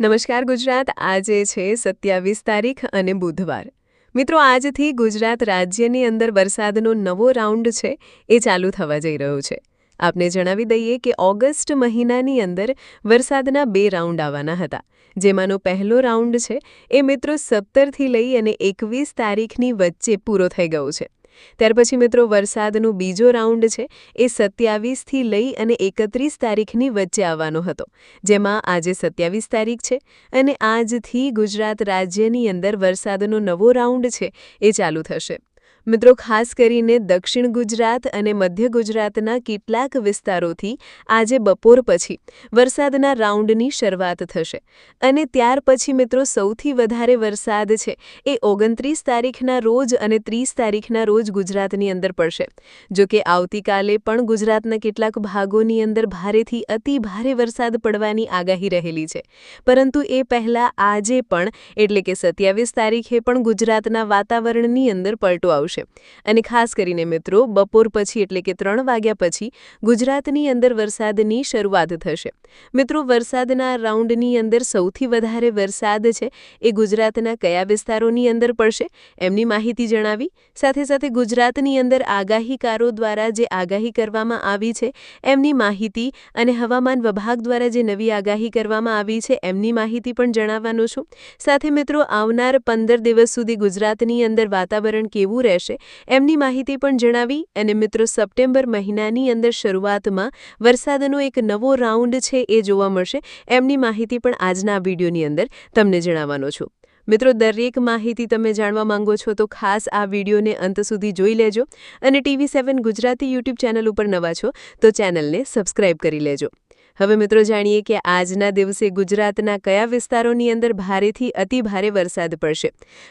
નમસ્કાર ગુજરાત, આજે છે સત્યાવીસ તારીખ અને બુધવાર. મિત્રો, આજથી ગુજરાત રાજ્યની અંદર વરસાદનો નવો રાઉન્ડ છે, એ ચાલુ થવા જઈ રહ્યો છે. આપને જણાવી દઈએ કે ઓગસ્ટ મહિનાની અંદર વરસાદના બે રાઉન્ડ આવવાના હતા. જેમાંનો પહેલો રાઉન્ડ છે, એ મિત્રો સત્તરથી લઈ અને એકવીસ તારીખની વચ્ચે પૂરો થઈ ગયો છે. ત્યાર પછી મિત્રો વરસાદનો બીજો રાઉન્ડ છે, એ સત્યાવીસથી લઈ અને એકત્રીસ તારીખની વચ્ચે આવવાનો હતો, જેમાં આજે સત્યાવીસ તારીખ છે અને આજથી ગુજરાત રાજ્યની અંદર વરસાદનો નવો રાઉન્ડ છે, એ ચાલુ થશે. મિત્રો, ખાસ કરીને દક્ષિણ ગુજરાત અને મધ્ય ગુજરાતના કેટલાક વિસ્તારોથી આજે બપોર પછી વરસાદના રાઉન્ડની શરૂઆત થશે. અને ત્યાર પછી મિત્રો, સૌથી વધારે વરસાદ છે એ ઓગણત્રીસ તારીખના રોજ અને ત્રીસ તારીખના રોજ ગુજરાતની અંદર પડશે. જો કે આવતીકાલે પણ ગુજરાતના કેટલાક ભાગોની અંદર ભારેથી અતિ ભારે વરસાદ પડવાની આગાહી રહેલી છે. પરંતુ એ પહેલાં આજે પણ, એટલે કે સત્યાવીસ તારીખે પણ ગુજરાતના વાતાવરણની અંદર પલટો આવશે. છે. અને ખાસ કરીને મિત્રો, બપોર પછી એટલે કે ત્રણ વાગ્યા પછી ગુજરાતની અંદર વરસાદની શરૂઆત થશે. મિત્રો, વરસાદના રાઉન્ડની અંદર સૌથી વધારે વરસાદ છે એ ગુજરાતના કયા વિસ્તારોની અંદર પડશે? એમની માહિતી જણાવી. સાથે સાથે ગુજરાતની અંદર આગાહીકારો દ્વારા જે આગાહી કરવામાં આવી છે, એમની માહિતી અને હવામાન વિભાગ દ્વારા જે નવી આગાહી કરવામાં આવી છે, એમની માહિતી પણ જણાવવાનું છું. સાથે મિત્રો, આવનાર પંદર દિવસ સુધી ગુજરાતની અંદર વાતાવરણ કેવું રહેશે? રહેશે એમની માહિતી પણ જણાવી, અને મિત્રો સપ્ટેમ્બર મહિનાની અંદર શરૂઆતમાં વરસાદનો એક નવો રાઉન્ડ છે એ જોવા મળશે. એમની માહિતી પણ આજના વિડીયોની અંદર તમને જણાવવાનો છું. મિત્રો દરેક માહિતી તમે જાણવા માંગો છો તો ખાસ આ વિડીયોને અંત સુધી જોઈ લેજો. અને TV seven Gujarati YouTube channel ઉપર નવા છો તો ચેનલને સબસ્ક્રાઇબ કરી લેજો. હવે મિત્રો જાણીએ કે આજના દિવસે ગુજરાતના કયા વિસ્તારોની અંદર ભારેથી અતિ ભારે વરસાદ પડશે.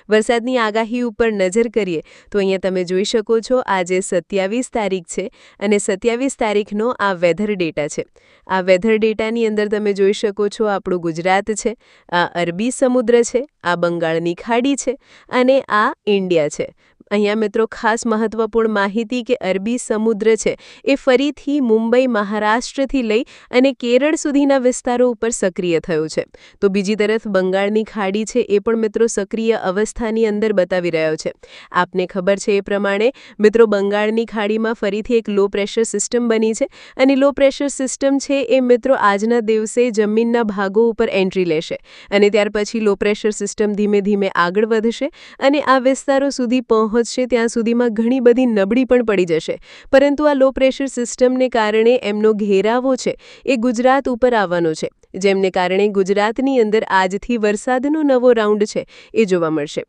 વરસાદની આગાહી ઉપર નજર કરીએ તો અહીંયા તમે જોઈ શકો છો આજે સત્યાવીસ તારીખ છે અને સત્યાવીસ તારીખનો આ વેધર ડેટા છે. આ વેધર ડેટાની અંદર તમે જોઈ શકો છો આપણું ગુજરાત છે, આ અરબી સમુદ્ર છે, આ બંગાળની ખાડી છે અને આ ઇન્ડિયા છે. અહીંયા મિત્રો ખાસ મહત્વપૂર્ણ માહિતી કે અરબી સમુદ્ર છે એ ફરીથી મુંબઈ, મહારાષ્ટ્રથી લઈ અને કેરળ સુધીના વિસ્તારો ઉપર સક્રિય થયો છે. તો બીજી તરફ બંગાળની ખાડી છે એ પણ મિત્રો સક્રિય અવસ્થાની અંદર બતાવી રહ્યો છે. આપને ખબર છે એ પ્રમાણે મિત્રો બંગાળની ખાડીમાં ફરીથી એક લો પ્રેશર સિસ્ટમ બની છે અને લો પ્રેશર સિસ્ટમ છે એ મિત્રો આજના દિવસે જમીનના ભાગો ઉપર એન્ટ્રી લેશે અને ત્યાર પછી લો પ્રેશર સિસ્ટમ ધીમે ધીમે આગળ વધશે અને આ વિસ્તારો સુધી પહોંચશે ત્યાં સુધીમાં ઘણી બધી નબળી પણ પડી જશે. પરંતુ આ લો પ્રેશર સિસ્ટમને કારણે એમનો ઘેરાવો છે એ ગુજરાત ઉપર આવવાનો છે. જેમને કારણે ગુજરાતની અંદર આજથી વરસાદનો નવો રાઉન્ડ છે. એ જોવા મળશે.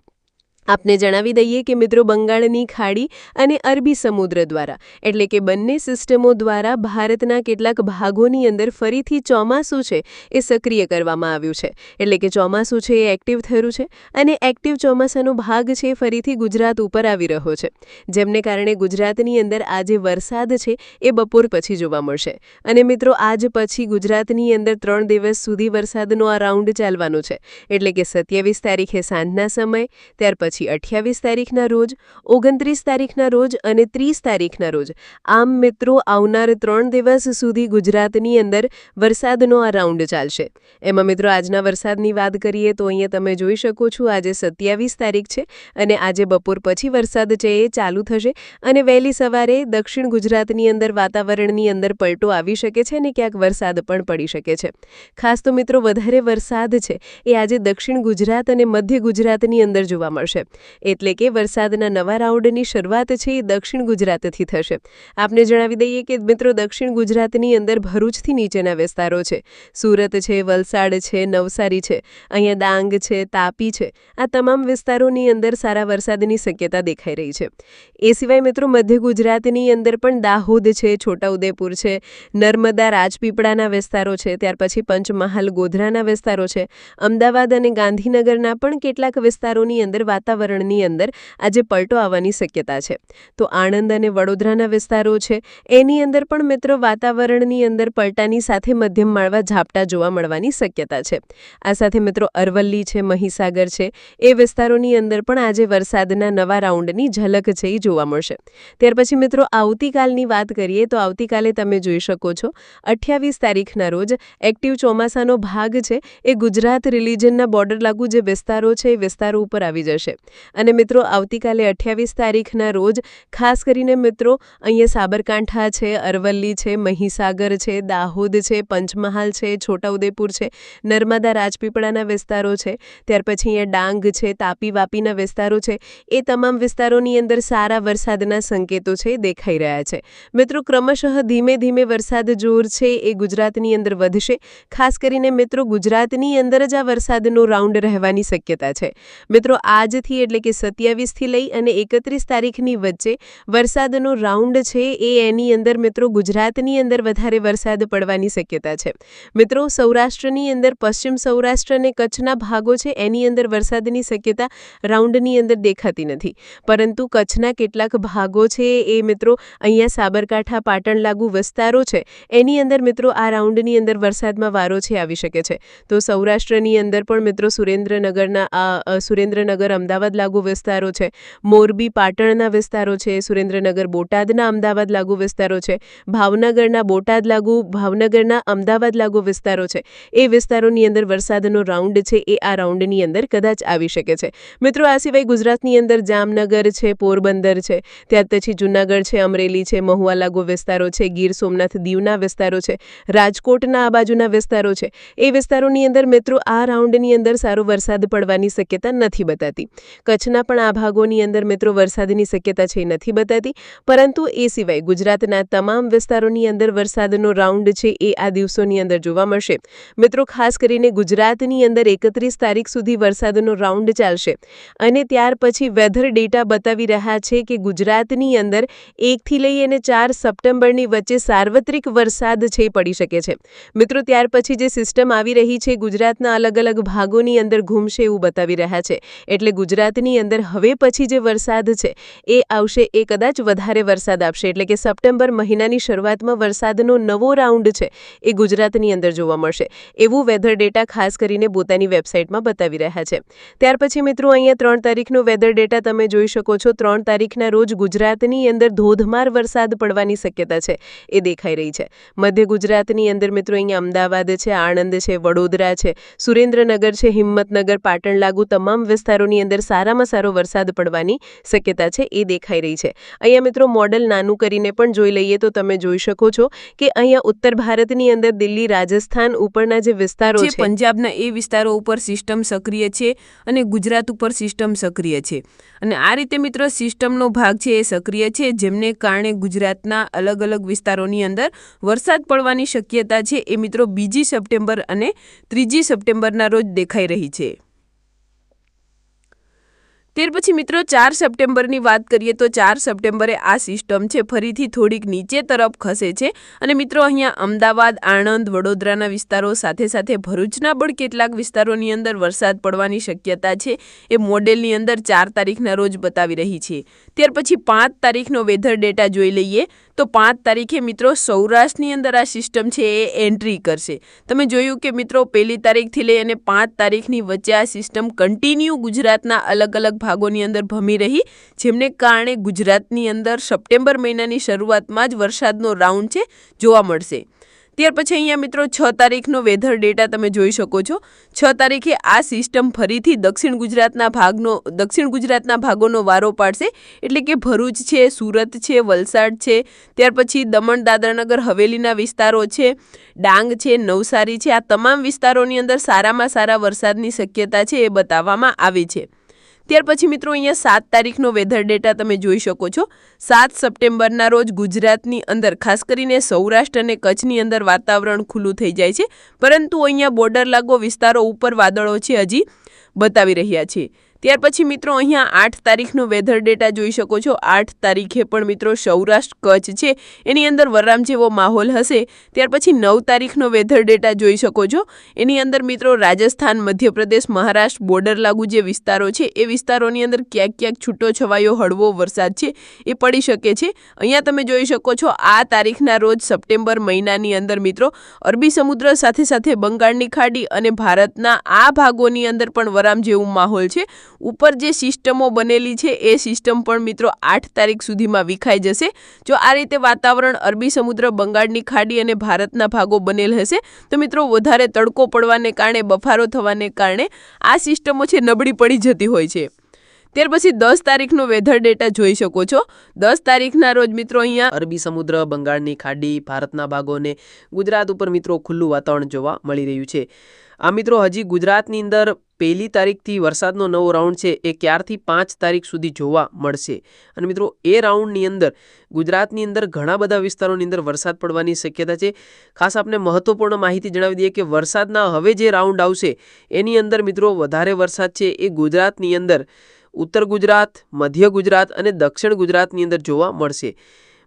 આપને જણાવી દઈએ કે મિત્રો બંગાળની ખાડી અને અરબી સમુદ્ર દ્વારા, એટલે કે બંને સિસ્ટમો દ્વારા ભારતના કેટલાક ભાગોની અંદર ફરીથી ચોમાસું છે એ સક્રિય કરવામાં આવ્યું છે. એટલે કે ચોમાસું છે એ એક્ટિવ થયું છે અને એક્ટિવ ચોમાસાનો ભાગ છે ફરીથી ગુજરાત ઉપર આવી રહ્યો છે. જેમને કારણે ગુજરાતની અંદર આજે વરસાદ છે એ બપોર પછી જોવા મળશે. અને મિત્રો આજ પછી ગુજરાતની અંદર ત્રણ દિવસ સુધી વરસાદનો આ રાઉન્ડ ચાલવાનો છે. એટલે કે સત્યાવીસ તારીખે સાંજના સમય, ત્યાર પછી પછી અઠ્યાવીસ તારીખના રોજ, ઓગણત્રીસ તારીખના રોજ અને ત્રીસ તારીખના રોજ. આમ મિત્રો, આવનાર ત્રણ દિવસ સુધી ગુજરાતની અંદર વરસાદનો આ રાઉન્ડ ચાલશે. એમાં મિત્રો, આજના વરસાદની વાત કરીએ તો અહીંયા તમે જોઈ શકો છો, આજે સત્યાવીસ તારીખ છે અને આજે બપોર પછી વરસાદ છે એ ચાલુ થશે અને વહેલી સવારે દક્ષિણ ગુજરાતની અંદર વાતાવરણની અંદર પલટો આવી શકે છે અને ક્યાંક વરસાદ પણ પડી શકે છે. ખાસ તો મિત્રો, વધારે વરસાદ છે એ આજે દક્ષિણ ગુજરાત અને મધ્ય ગુજરાતની અંદર જોવા મળશે. એટલે કે વરસાદના નવા રાઉન્ડની શરૂઆત છે એ દક્ષિણ ગુજરાતથી થશે. આપને જણાવી દઈએ કે મિત્રો દક્ષિણ ગુજરાતની અંદર ભરૂચથી નીચેના વિસ્તારો છે. સુરત છે, વલસાડ છે, નવસારી છે. અહીંયા ડાંગ છે, તાપી છે. આ તમામ વિસ્તારોની અંદર સારા વરસાદની શક્યતા દેખાઈ રહી છે. એ સિવાય મિત્રો મધ્ય ગુજરાતની અંદર પણ દાહોદ છે, છોટાઉદેપુર છે, નર્મદા, રાજપીપળાના વિસ્તારો છે, ત્યાર પછી પંચમહાલ, ગોધરાના વિસ્તારો છે. અમદાવાદ અને ગાંધીનગરના પણ કેટલાક વિસ્તારોની અંદર વાત વાતાવરણની અંદર આજે પલટો આવવાની શક્યતા છે. તો આણંદ અને વડોદરાના વિસ્તારો છે. એની અંદર પણ મિત્રો વાતાવરણની અંદર પલટાની સાથે મધ્યમ માળવા ઝાપટા જોવા મળવાની શક્યતા છે. આ સાથે મિત્રો અરવલ્લી છે, મહીસાગર છે. એ વિસ્તારોની અંદર પણ આજે વરસાદના નવા રાઉન્ડની ઝલક છે એ જોવા મળશે. ત્યાર પછી મિત્રો આવતીકાલની વાત કરીએ તો આવતીકાલે તમે જોઈ શકો છો, અઠ્યાવીસ તારીખના રોજ એક્ટિવ ચોમાસાનો ભાગ છે. એ ગુજરાત રિલિજનના બોર્ડર લાગુ જે વિસ્તારો છે એ વિસ્તારો ઉપર આવી જશે. અને મિત્રો, આવતીકાલે અઠ્યાવીસ તારીખના રોજ ખાસ કરીને મિત્રો, અહીંયા સાબરકાંઠા છે, અરવલ્લી છે, મહીસાગર છે, દાહોદ છે, પંચમહાલ છે, છોટાઉદેપુર છે, નર્મદા રાજપીપળાના વિસ્તારો છે, ત્યાર પછી અહીંયા ડાંગ છે, તાપી વાપીના વિસ્તારો છે, એ તમામ વિસ્તારોની અંદર સારા વરસાદના સંકેતો છે, દેખાઈ રહ્યા છે. મિત્રો, ક્રમશઃ ધીમે ધીમે વરસાદ જોર છે, એ ગુજરાતની અંદર વધશે. ખાસ કરીને મિત્રો, ગુજરાતની અંદર જ આ વરસાદનો રાઉન્ડ રહેવાની શક્યતા છે. મિત્રો, આજથી એટલે કે સત્યાવીસથી લઈ અને એકત્રીસ તારીખની વચ્ચે વરસાદનો રાઉન્ડ છે એ એની અંદર મિત્રો ગુજરાતની અંદર વધારે વરસાદ પડવાની શક્યતા છે. મિત્રો સૌરાષ્ટ્રની અંદર, પશ્ચિમ સૌરાષ્ટ્ર અને કચ્છના ભાગો છે એની અંદર વરસાદની શક્યતા રાઉન્ડની અંદર દેખાતી નથી. પરંતુ કચ્છના કેટલાક ભાગો છે એ મિત્રો અહીંયા સાબરકાંઠા પાટણ લાગુ વિસ્તારો છે, એની અંદર મિત્રો આ રાઉન્ડની અંદર વરસાદમાં વારો છે, આવી શકે છે. તો સૌરાષ્ટ્રની અંદર પણ મિત્રો સુરેન્દ્રનગરના સુરેન્દ્રનગર, અમદાવાદ લાગુ વિસ્તારો છે. મોરબી, પાટણના વિસ્તારો છે. સુરેન્દ્રનગર, બોટાદના અમદાવાદ લાગુ વિસ્તારો છે. ભાવનગરના બોટાદ લાગુ, ભાવનગરના અમદાવાદ લાગુ વિસ્તારો છે. એ વિસ્તારોની અંદર વરસાદનો રાઉન્ડ છે. એ આ રાઉન્ડની અંદર કદાચ આવી શકે છે. મિત્રો, આ સિવાય ગુજરાતની અંદર જામનગર છે, પોરબંદર છે. ત્યાર પછી જુનાગઢ છે, અમરેલી છે, મહુવા લાગુ વિસ્તારો છે. ગીર સોમનાથ, દીવના વિસ્તારો છે. રાજકોટના આ બાજુના વિસ્તારો છે. એ વિસ્તારોની અંદર મિત્રો, આ રાઉન્ડની અંદર સારો વરસાદ પડવાની શક્યતા નથી બતાતી. કચ્છના પણ આ ભાગોની અંદર મિત્રો વરસાદની શક્યતા છે નથી બતાતી, પરંતુ એ સિવાય ગુજરાતના તમામ વિસ્તારોની અંદર વરસાદનો રાઉન્ડ છે એ આ દિવસોની અંદર જોવા મળશે. મિત્રો ખાસ કરીને ગુજરાતની અંદર એકત્રીસ તારીખ સુધી વરસાદનો રાઉન્ડ ચાલશે અને ત્યાર પછી વેધર ડેટા બતાવી રહ્યા છે કે ગુજરાતની અંદર એકથી લઈ અને ચાર સપ્ટેમ્બરની વચ્ચે સાર્વત્રિક વરસાદ છે પડી શકે છે. મિત્રો ત્યાર પછી જે સિસ્ટમ આવી રહી છે ગુજરાતના અલગ અલગ ભાગોની અંદર ઘૂમશે એવું બતાવી રહ્યા છે. એટલે ગુજરાતની અંદર હવે પછી જે વરસાદ છે, એ આવશે, એ કદાચ વધારે વરસાદ આપશે. એટલે કે સપ્ટેમ્બર મહિનાની શરૂઆતમાં વરસાદનો નવો રાઉન્ડ છે, એ ગુજરાતની અંદર જોવા મળશે. એવું વેધર ડેટા ખાસ કરીને પોતાની વેબસાઇટમાં બતાવી રહ્યા છે. ત્યાર પછી મિત્રો, અહીંયા ત્રણ તારીખનો વેધર ડેટા તમે જોઈ શકો છો. ત્રણ તારીખના રોજ ગુજરાતની અંદર ધોધમાર વરસાદ પડવાની શક્યતા છે, એ દેખાઈ રહી છે. મધ્ય ગુજરાતની અંદર મિત્રો, અહીંયા અમદાવાદ છે, આણંદ છે, વડોદરા છે, સુરેન્દ્રનગર છે, હિંમતનગર, પાટણ લાગુ તમામ વિસ્તારોની અંદર સારામાં સારો વરસાદ પડવાની શક્યતા છે એ દેખાઈ રહી છે. અહીંયા મિત્રો મોડલ નાનું કરીને પણ જોઈ લઈએ તો તમે જોઈ શકો છો કે અહીંયા ઉત્તર ભારતની અંદર દિલ્હી રાજસ્થાન ઉપરના જે વિસ્તારો છે પંજાબના એ વિસ્તારો ઉપર સિસ્ટમ સક્રિય છે અને ગુજરાત ઉપર સિસ્ટમ સક્રિય છે. અને આ રીતે મિત્રો સિસ્ટમનો ભાગ છે એ સક્રિય છે જેમને કારણે ગુજરાતના અલગ અલગ વિસ્તારોની અંદર વરસાદ પડવાની શક્યતા છે એ મિત્રો બીજી સપ્ટેમ્બર અને ત્રીજી સપ્ટેમ્બરના રોજ દેખાઈ રહી છે. ત્યાર પછી મિત્રો ચાર સપ્ટેમ્બરની વાત કરીએ તો ચાર સપ્ટેમ્બરે આ સિસ્ટમ છે, ફરીથી થોડીક નીચે તરફ ખસે છે. અને મિત્રો અહીંયા અમદાવાદ, આણંદ, વડોદરાના વિસ્તારો સાથે સાથે ભરૂચના પણ કેટલાક વિસ્તારોની અંદર વરસાદ પડવાની શક્યતા છે. એ મોડેલની અંદર ચાર તારીખના રોજ બતાવી રહી છે. ત્યાર પછી પાંચ તારીખનો વેધર ડેટા જોઈ લઈએ તો પાંચ તારીખે મિત્રો સૌરાષ્ટ્રની અંદર આ સિસ્ટમ છે એ એન્ટ્રી કરશે. તમે જોયું કે મિત્રો પહેલી તારીખથી લઈ અને પાંચ તારીખની વચ્ચે આ સિસ્ટમ કન્ટિન્યુ ગુજરાતના અલગ અલગ ભાગોની અંદર ભમી રહી, જેમને કારણે ગુજરાતની અંદર સપ્ટેમ્બર મહિનાની શરૂઆતમાં જ વરસાદનો રાઉન્ડ છે, જોવા મળશે. ત્યાર પછી અહીંયા મિત્રો છ તારીખનો વેધર ડેટા તમે જોઈ શકો છો. છ તારીખે આ સિસ્ટમ ફરીથી દક્ષિણ ગુજરાતના ભાગનો, દક્ષિણ ગુજરાતના ભાગોનો વારો પાડશે. એટલે કે ભરૂચ છે, સુરત છે, વલસાડ છે. ત્યાર પછી દમણ, દાદરાનગર, હવેલીના વિસ્તારો છે. ડાંગ છે, નવસારી છે. આ તમામ વિસ્તારોની અંદર સારામાં સારા વરસાદની શક્યતા છે એ બતાવવામાં આવી છે. ત્યાર પછી મિત્રો અહીંયા સાત તારીખનો વેધર ડેટા તમે જોઈ શકો છો. સાત સપ્ટેમ્બરના રોજ ગુજરાતની અંદર, ખાસ કરીને સૌરાષ્ટ્ર અને કચ્છની અંદર વાતાવરણ ખુલ્લું થઈ જાય છે. પરંતુ અહીંયા બોર્ડર લાગો વિસ્તારો ઉપર વાદળો છે હજી બતાવી રહ્યા છે. ત્યાર પછી મિત્રો અહીંયા આઠ તારીખનો વેધર ડેટા જોઈ શકો છો. આઠ તારીખે પણ મિત્રો સૌરાષ્ટ્ર કચ્છ છે. એની અંદર વરામ જેવો માહોલ હશે. ત્યાર પછી નવ તારીખનો વેધર ડેટા જોઈ શકો છો. એની અંદર મિત્રો રાજસ્થાન, મધ્યપ્રદેશ, મહારાષ્ટ્ર બોર્ડર લાગુ જે વિસ્તારો છે, એ વિસ્તારોની અંદર ક્યાંક ક્યાંક છૂટો છવાયો હળવો વરસાદ છે, એ પડી શકે છે. અહીંયા તમે જોઈ શકો છો આ તારીખના રોજ સપ્ટેમ્બર મહિનાની અંદર મિત્રો અરબી સમુદ્ર સાથે સાથે બંગાળની ખાડી અને ભારતના આ ભાગોની અંદર પણ વરામ જેવું માહોલ છે. ઉપર જે સિસ્ટમો બનેલી છે, એ સિસ્ટમ પણ મિત્રો આઠ તારીખ સુધીમાં વિખાઈ જશે. જો આ રીતે વાતાવરણ અરબી સમુદ્ર, બંગાળની ખાડી અને ભારતના ભાગો બનેલ હશે, તો મિત્રો વધારે તડકો પડવાને કારણે, બફારો થવાને કારણે આ સિસ્ટમો છે નબળી પડી જતી હોય છે. ત્યાર પછી દસ તારીખનો વેધર ડેટા જોઈ શકો છો. દસ તારીખના રોજ મિત્રો અહીંયા અરબી સમુદ્ર, બંગાળની ખાડી, ભારતના ભાગોને ગુજરાત ઉપર મિત્રો ખુલ્લું વાતાવરણ જોવા મળી રહ્યું છે. આ મિત્રો હજી ગુજરાતની અંદર પહેલી તારીખથી વરસાદનો નવો રાઉન્ડ છે, એ ક્યારથી પાંચ તારીખ સુધી જોવા મળશે. અને મિત્રો, એ રાઉન્ડની અંદર ગુજરાતની અંદર ઘણા બધા વિસ્તારોની અંદર વરસાદ પડવાની શક્યતા છે. ખાસ આપણે મહત્વપૂર્ણ માહિતી જણાવી દઈએ કે વરસાદના હવે જે રાઉન્ડ આવશે, એની અંદર મિત્રો વધારે વરસાદ છે, એ ગુજરાતની અંદર ઉત્તર ગુજરાત, મધ્ય ગુજરાત અને દક્ષિણ ગુજરાતની અંદર જોવા મળશે.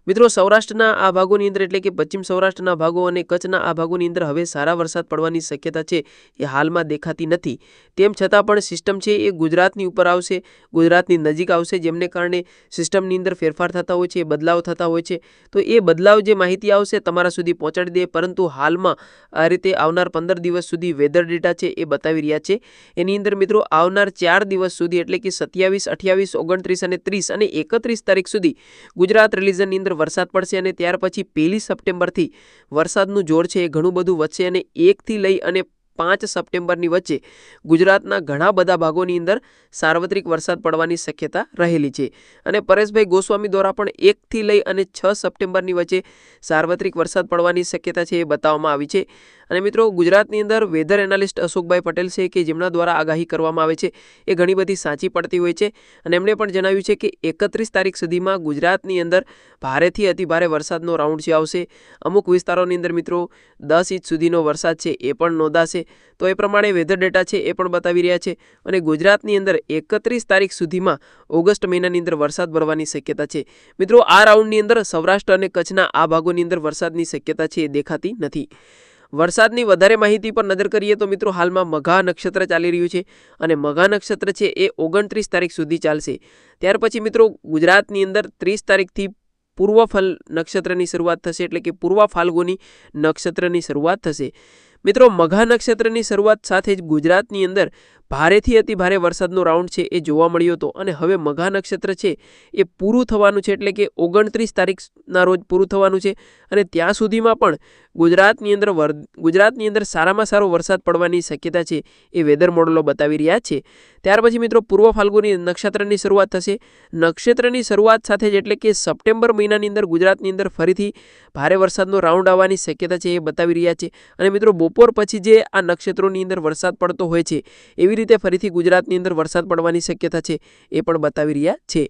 મિત્રો, સૌરાષ્ટ્રના આ ભાગોની અંદર એટલે કે પશ્ચિમ સૌરાષ્ટ્રના ભાગો અને કચ્છના આ ભાગોની અંદર હવે સારા વરસાદ પડવાની શક્યતા છે એ હાલમાં દેખાતી નથી. તેમ છતાં પણ સિસ્ટમ છે એ ગુજરાતની ઉપર આવશે, ગુજરાતની નજીક આવશે, જેમને કારણે સિસ્ટમની અંદર ફેરફાર થતા હોય છે, બદલાવ થતા હોય છે. તો એ બદલાવ જે માહિતી આવશે તમારા સુધી પહોંચાડી દે, પરંતુ હાલમાં આ રીતે આવનાર પંદર દિવસ સુધી વેધર ડેટા છે એ બતાવી રહ્યા છે. એની અંદર મિત્રો, આવનાર ચાર દિવસ સુધી એટલે કે સત્યાવીસ, અઠ્યાવીસ, ઓગણત્રીસ અને ત્રીસ અને એકત્રીસ તારીખ સુધી ગુજરાત રિલિઝનની અંદર વરસાદ પડશે અને ત્યાર પછી પહેલી સપ્ટેમ્બરથી વરસાદનું જોર છે એ ઘણું બધું વધશે અને એકથી લઈ અને પાંચ સપ્ટેમ્બરની વચ્ચે ગુજરાતના ઘણા બધા ભાગોની અંદર સાર્વત્રિક વરસાદ પડવાની શક્યતા રહેલી છે. અને પરેશભાઈ ગોસ્વામી દ્વારા પણ એકથી લઈ અને છ સપ્ટેમ્બરની વચ્ચે સાર્વત્રિક વરસાદ પડવાની શક્યતા છે એ બતાવવામાં આવી છે. અને મિત્રો, ગુજરાતની અંદર વેધર એનાલિસ્ટ અશોકભાઈ પટેલ છે કે જેમના દ્વારા આગાહી કરવામાં આવે છે, એ ઘણી બધી સાચી પડતી હોય છે. અને એમણે પણ જણાવ્યું છે કે એકત્રીસ તારીખ સુધીમાં ગુજરાતની અંદર ભારેથી અતિભારે વરસાદનો રાઉન્ડ છે, આવશે. અમુક વિસ્તારોની અંદર મિત્રો, દસ ઇંચ સુધીનો વરસાદ છે, એ પણ નોંધાશે. તો એ પ્રમાણે વેધર ડેટા છે એ પણ બતાવી રહ્યા છે. અને ગુજરાતની અંદર એકત્રીસ તારીખ સુધીમાં ઓગસ્ટ મહિનાની અંદર વરસાદ પડવાની શક્યતા છે. મિત્રો, આ રાઉન્ડની અંદર સૌરાષ્ટ્ર અને કચ્છના આ ભાગોની અંદર વરસાદની શક્યતા છે એ દેખાતી નથી. વરસાદની વધારે માહિતી પર નજર કરીએ તો મિત્રો, હાલમાં મઘા નક્ષત્ર ચાલી રહ્યું છે અને મઘા નક્ષત્ર છે એ ઓગણત્રીસ તારીખ સુધી ચાલશે. ત્યાર પછી મિત્રો, ગુજરાતની અંદર ત્રીસ તારીખથી પૂર્વ ફલ નક્ષત્રની શરૂઆત થશે એટલે કે પૂર્વ ફાલ્ગુની નક્ષત્રની શરૂઆત થશે. મિત્રો મઘા નક્ષત્રની શરૂઆત સાથે જ ગુજરાતની અંદર ભારેથી અતિ ભારે વરસાદનો રાઉન્ડ છે એ જોવા મળ્યો હતો અને હવે મઘા નક્ષત્ર છે એ પૂરું થવાનું છે એટલે કે ઓગણત્રીસ તારીખના રોજ પૂરું થવાનું છે અને ત્યાં સુધીમાં પણ ગુજરાતની અંદર વર, ગુજરાતની અંદર સારામાં સારો વરસાદ પડવાની શક્યતા છે એ વેધર મોડલો બતાવી રહ્યા છે. ત્યાર પછી મિત્રો પૂર્વ ફાલ્ગુની નક્ષત્રની શરૂઆત થશે. નક્ષત્રની શરૂઆત સાથે જ એટલે કે સપ્ટેમ્બર મહિનાની અંદર ગુજરાતની અંદર ફરીથી ભારે વરસાદનો રાઉન્ડ આવવાની શક્યતા છે એ બતાવી રહ્યા છે. અને મિત્રો બપોર પછી જે આ નક્ષત્રોની અંદર વરસાદ પડતો હોય છે, એવી રીતે ફરીથી ગુજરાતની અંદર વરસાદ પડવાની શક્યતા છે એ પણ બતાવી રહ્યા છે.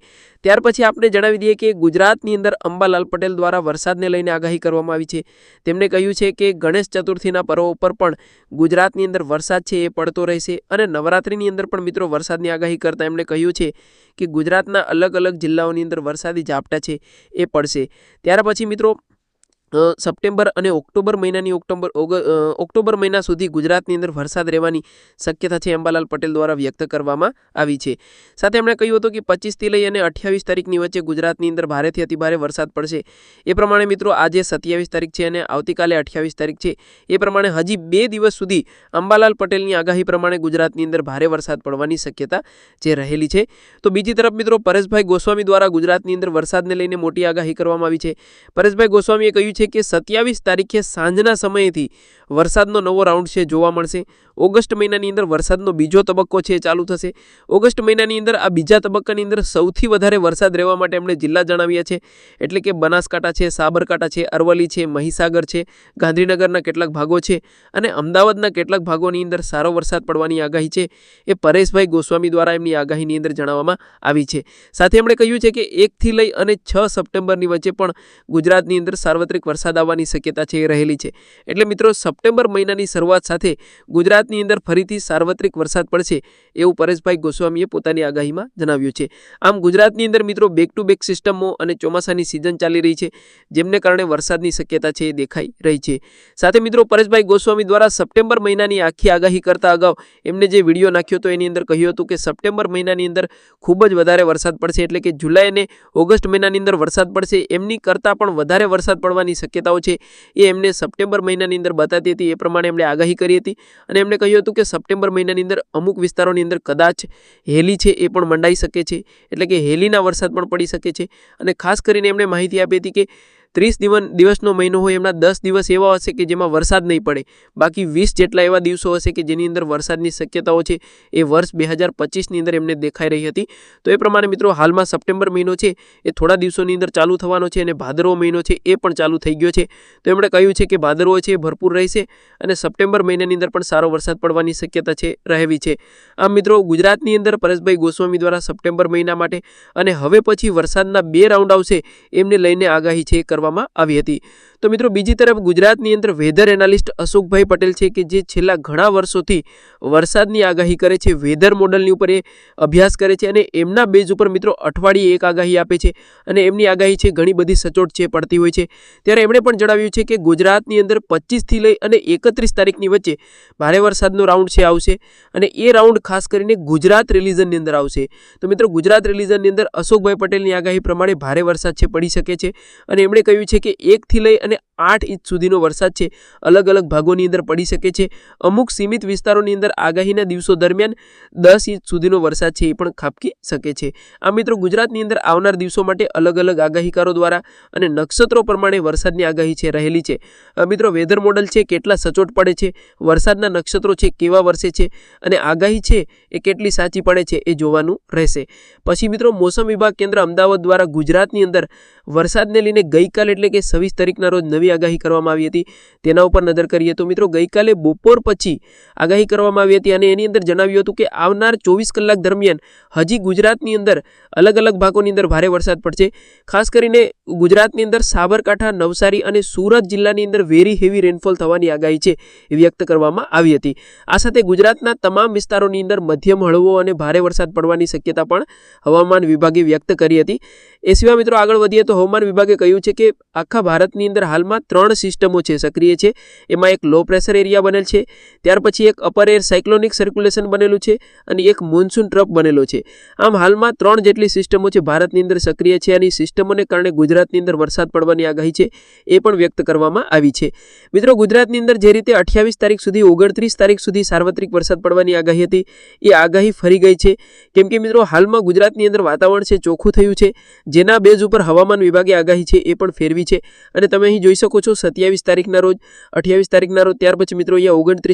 ત્યાર પછી આપણે જણાવી દઈએ કે ગુજરાતની અંદર અંબાલાલ પટેલ દ્વારા વરસાદને લઈને આગાહી કરવામાં આવી છે. તેમણે કહ્યું છે કે ગણેશ ચતુર્થીના પર્વ ઉપર પણ ગુજરાતની અંદર વરસાદ છે એ પડતો રહેશે અને નવરાત્રિની અંદર પણ મિત્રો વરસાદની આગાહી કરતાં એમણે કહ્યું છે કે ગુજરાતના અલગ અલગ જિલ્લાઓની અંદર વરસાદી ઝાપટા છે એ પડશે. ત્યાર પછી મિત્રો સપ્ટેમ્બર અને ઓક્ટોબર મહિનાની ઓક્ટોબર ઓક્ટોબર મહિના સુધી ગુજરાતની અંદર વરસાદ રહેવાની શક્યતા છે અંબાલાલ પટેલ દ્વારા વ્યક્ત કરવામાં આવી છે. સાથે એમણે કહ્યું હતું કે પચીસથી લઈ અને અઠ્યાવીસ તારીખની વચ્ચે ગુજરાતની અંદર ભારેથી અતિભારે વરસાદ પડશે. એ પ્રમાણે મિત્રો આજે સત્યાવીસ તારીખ છે અને આવતીકાલે અઠ્યાવીસ તારીખ છે. એ પ્રમાણે હજી બે દિવસ સુધી અંબાલાલ પટેલની આગાહી પ્રમાણે ગુજરાતની અંદર ભારે વરસાદ પડવાની શક્યતા જે રહેલી છે. તો બીજી તરફ મિત્રો પરેશભાઈ ગોસ્વામી દ્વારા ગુજરાતની અંદર વરસાદને લઈને મોટી આગાહી કરવામાં આવી છે. પરેશભાઈ ગોસ્વામીએ કહ્યું છે કે સત્યાવીસ તારીખે સાંજના સમયેથી વરસાદનો નવો રાઉન્ડ છે જોવા મળશે. ઓગસ્ટ મહિનાની અંદર વરસાદનો બીજો તબક્કો છે ચાલુ થશે. ઓગસ્ટ મહિનાની અંદર આ બીજા તબક્કાની અંદર સૌથી વધારે વરસાદ રહેવા માટે એમણે જિલ્લા જણાવ્યા છે. એટલે કે બનાસકાંઠા છે, સાબરકાંઠા છે, અરવલ્લી છે, મહીસાગર છે, ગાંધીનગરના કેટલાક ભાગો છે અને અમદાવાદના કેટલાક ભાગોની અંદર સારો વરસાદ પડવાની આગાહી છે, એ પરેશભાઈ ગોસ્વામી દ્વારા એમની આગાહીની અંદર જણાવવામાં આવી છે. સાથે એમણે કહ્યું છે કે એકથી લઈ અને છ સપ્ટેમ્બરની વચ્ચે પણ ગુજરાતની અંદર સાર્વત્રિક વરસાદ આવવાની શક્યતા છે, એ રહેલી છે. એટલે મિત્રો, સપ્ટેમ્બર મહિનાની શરૂઆત સાથે ગુજરાતની અંદર ફરીથી સાર્વત્રિક વરસાદ પડશે એવું પરેશભાઈ ગોસ્વામીએ પોતાની આગાહીમાં જણાવ્યું છે. આમ ગુજરાતની અંદર મિત્રો બેક ટુ બેક સિસ્ટમો અને ચોમાસાની સિઝન ચાલી રહી છે, જેમને કારણે વરસાદની શક્યતા છે એ દેખાઈ રહી છે. સાથે મિત્રો પરેશભાઈ ગોસ્વામી દ્વારા સપ્ટેમ્બર મહિનાની આખી આગાહી કરતા અગાઉ એમને જે વીડિયો નાખ્યો હતો એની અંદર કહ્યું હતું કે સપ્ટેમ્બર મહિનાની અંદર ખૂબ જ વધારે વરસાદ પડશે, એટલે કે જુલાઈ અને ઓગસ્ટ મહિનાની અંદર વરસાદ પડશે, એમની કરતાં પણ વધારે વરસાદ પડવાની શક્યતાઓ છે એ એમને સપ્ટેમ્બર મહિનાની અંદર બતાતી હતી, એ પ્રમાણે એમણે આગાહી કરી હતી અને એમણે કહ્યું હતું કે સપ્ટેમ્બર મહિનાની અંદર અમુક વિસ્તારોની અંદર કદાચ હેલી છે એ પણ મંડાઈ શકે છે. એટલે કે હેલીના વરસાદ પણ પડી શકે છે. અને ખાસ કરીને એમણે માહિતી આપી હતી કે ત્રીસ દિવસ દિવસનો મહિનો હોય એમના દસ દિવસ એવા હશે કે જેમાં વરસાદ નહીં પડે. બાકી વીસ જેટલા એવા દિવસો હશે કે જેની અંદર વરસાદની શક્યતાઓ છે એ વર્ષ બે હજાર પચીસની અંદર એમને દેખાઈ રહી હતી. તો એ પ્રમાણે મિત્રો હાલમાં સપ્ટેમ્બર મહિનો છે, એ થોડા દિવસોની અંદર ચાલુ થવાનો છે અને ભાદરવો મહિનો છે એ પણ ચાલુ થઈ ગયો છે. તો એમણે કહ્યું છે કે ભાદરવો છે એ ભરપૂર રહેશે અને સપ્ટેમ્બર મહિનાની અંદર પણ સારો વરસાદ પડવાની શક્યતા છે, રહેવી છે. આમ મિત્રો ગુજરાતની અંદર પરેશભાઈ ગોસ્વામી દ્વારા સપ્ટેમ્બર મહિના માટે અને હવે પછી વરસાદના બે રાઉન્ડ આવશે એમને લઈને આગાહી છે એ કરવામાં આવી હતી. તો મિત્રો, બીજી તરફ ગુજરાતની અંદર વેધર એનાલિસ્ટ અશોકભાઈ પટેલ છે કે જે છેલ્લા ઘણા વર્ષોથી વરસાદની આગાહી કરે છે વેધર મોડલની ઉપર એ અભ્યાસ કરે છે અને એમના બેઝ ઉપર મિત્રો અઠવાડિયે એક આગાહી આપે છે અને એમની આગાહી છે ઘણી બધી સચોટ છે, પડતી હોય છે. ત્યારે એમણે પણ જણાવ્યું છે કે ગુજરાતની અંદર પચીસથી લઈ અને એકત્રીસ તારીખની વચ્ચે ભારે વરસાદનો રાઉન્ડ છે, આવશે અને એ રાઉન્ડ ખાસ કરીને ગુજરાત રિલિઝનની અંદર આવશે. તો મિત્રો, ગુજરાત રિલિઝનની અંદર અશોકભાઈ પટેલની આગાહી પ્રમાણે ભારે વરસાદ છે, પડી શકે છે અને એમણે કહ્યું છે કે એકથી લઈ અને આઠ ઇંચ સુધીનો વરસાદ છે. અલગ અલગ ભાગોની અંદર પડી શકે છે. અમુક સીમિત વિસ્તારોની અંદર આગાહીના દિવસો દરમિયાન દસ ઇંચ સુધીનો વરસાદ છે એ પણ ખાબકી શકે છે. આ મિત્રો ગુજરાતની અંદર આવનાર દિવસો માટે અલગ અલગ આગાહીકારો દ્વારા અને નક્ષત્રો પ્રમાણે વરસાદની આગાહી છે, રહેલી છે. મિત્રો વેધર મોડલ છે, કેટલા સચોટ પડે છે, વરસાદના નક્ષત્રો છે, કેવા વરસે છે અને આગાહી છે એ કેટલી સાચી પડે છે એ જોવાનું રહેશે. પછી મિત્રો મોસમ વિભાગ કેન્દ્ર અમદાવાદ દ્વારા ગુજરાતની અંદર વરસાદને લઈને ગઈકાલે એટલે કે છવ્વીસ તારીખના રોજ નવી આગાહી કરવામાં આવી હતી. તેના ઉપર નજર કરીએ તો મિત્રો ગઈકાલે બપોર પછી આગાહી કરવામાં આવી હતી અને એની અંદર જણાવ્યું હતું કે આવનાર ચોવીસ કલાક દરમિયાન હજી ગુજરાતની અંદર અલગ અલગ ભાગોની અંદર ભારે વરસાદ પડશે. ખાસ કરીને ગુજરાતની અંદર સાબરકાંઠા, નવસારી અને સુરત જિલ્લાની અંદર વેરી હેવી રેનફોલ થવાની આગાહી છે એ વ્યક્ત કરવામાં આવી હતી. આ સાથે ગુજરાતના તમામ વિસ્તારોની અંદર મધ્યમ હળવો અને ભારે વરસાદ પડવાની શક્યતા પણ હવામાન વિભાગે વ્યક્ત કરી હતી. એ સિવાય મિત્રો આગળ વધીએ તો હવામાન વિભાગે કહ્યું છે કે આખા ભારતની અંદર હાલમાં ત્રણ સિસ્ટમો છે સક્રિય છે. એમાં એક લો પ્રેશર એરિયા બનેલ છે. ત્યાર પછી એક અપર એર સાયક્લોનિક સર્ક્યુલેશન બનેલું છે અને એક મોન્સૂન ટ્રપ બનેલો છે. આમ હાલમાં ત્રણ જેટલી સિસ્ટમો છે ભારતની અંદર સક્રિય છે અને સિસ્ટમોને કારણે ગુજરાતની અંદર વરસાદ પડવાની આગાહી છે એ પણ વ્યક્ત કરવામાં આવી છે. મિત્રો ગુજરાતની અંદર જે રીતે અઠ્યાવીસ તારીખ સુધી, ઓગણત્રીસ તારીખ સુધી સાર્વત્રિક વરસાદ પડવાની આગાહી હતી, એ આગાહી ફરી ગઈ છે. કેમ કે મિત્રો હાલમાં ગુજરાતની અંદર વાતાવરણ છે ચોખ્ખું થયું છે. જેના બેઝ ઉપર હવામાન વિભાગે આગાહી છે એ પણ ફેરવી છે. અને તમે અહીં જોઈ શકો છો, સત્યાવીસ તારીખના રોજ, અઠ્યાવીસ તારીખના રોજ, ત્યાર પછી મિત્રો અહીંયા ઓગણત્રીસ